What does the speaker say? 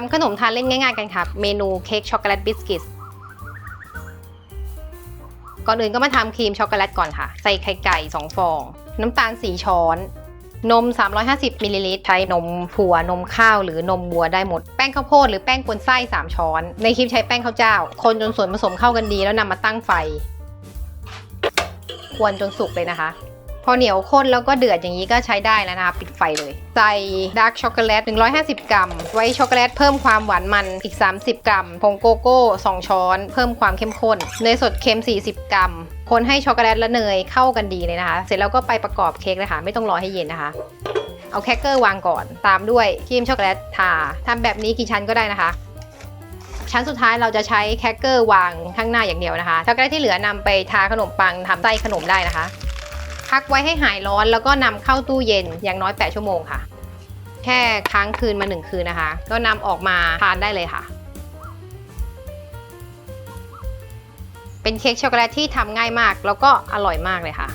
ทำขนมทานเล่นง่ายๆกันค่ะเมนูเค้กช็อกโกแลตบิสกิต ก่อนอื่นก็มาทำครีมช็อกโกแลตก่อนค่ะ ใส่ไข่ไก่ 2 ฟอง น้ำตาล 4 ช้อน นม 350มิลลิลิตรใช้นมผัวนมข้าวหรือนมวัวได้หมด แป้งข้าวโพดหรือแป้งกวนไส้ 3 ช้อน ในคลิปใช้แป้งข้าวเจ้า คนจนส่วนผสมเข้ากันดีแล้วนำมาตั้งไฟ ควรจนสุกเลยนะคะ อเหนียวข้นแล้วก็เดือดอย่างนี้ก็ใช้ได้แล้วนะคะปิดไฟเลย ใส่ดาร์กช็อกโกแลต 150 กรัม ไว้ช็อกโกแลตเพิ่มความหวานมันอีก 30 กรัม ผงโกโก้ 2 ช้อน เพิ่มความเข้มข้น เนยสดเค็ม 40 กรัม คนให้ช็อกโกแลตและเนยเข้ากันดีเลยนะคะ เสร็จแล้วก็ไปประกอบเค้กเลยค่ะ ไม่ต้องรอให้เย็นนะคะเอาแครกเกอร์วางก่อน ตามด้วยครีมช็อกโกแลตทาทำแบบนี้กี่ชั้นก็ได้นะคะ ชั้นสุดท้ายเราจะใช้แครกเกอร์วางข้างหน้าอย่างเดียวนะคะช็อกโกแลตที่เหลือนำไปทาขนมปังทำไส้ขนมได้นะคะ พักไว้ให้หายร้อนแล้วก็นำเข้าตู้เย็นอย่างน้อย 8 ชั่วโมงค่ะ แค่ค้างคืนมา 1 คืนนะคะ ก็นำออกมาทานได้เลยค่ะ เป็นเค้กช็อกโกแลตที่ทำง่ายมาก แล้วก็อร่อยมากเลยค่ะ